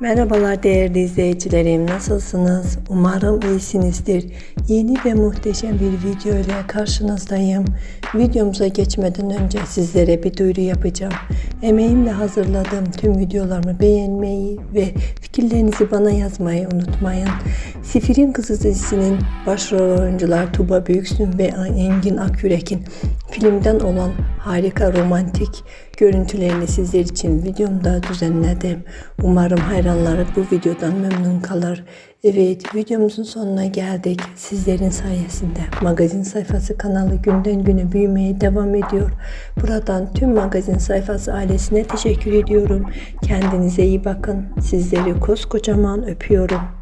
Merhabalar değerli izleyicilerim. Nasılsınız? Umarım iyisinizdir. Yeni ve muhteşem bir video ile karşınızdayım. Videomuza geçmeden önce sizlere bir duyuru yapacağım. Emeğimle hazırladığım tüm videolarımı beğenmeyi ve fikirlerinizi bana yazmayı unutmayın. Sifir'in Kızı dizisinin başrol oyuncular Tuba Büyüksün ve Engin Akyürek'in filmden olan harika romantik görüntülerini sizler için videomda düzenledim. Umarım hayranları bu videodan memnun kalır. Evet videomuzun sonuna geldik. Sizlerin sayesinde magazin sayfası kanalı günden güne büyümeye devam ediyor. Buradan tüm magazin sayfası ailesine teşekkür ediyorum. Kendinize iyi bakın. Sizleri koskocaman öpüyorum.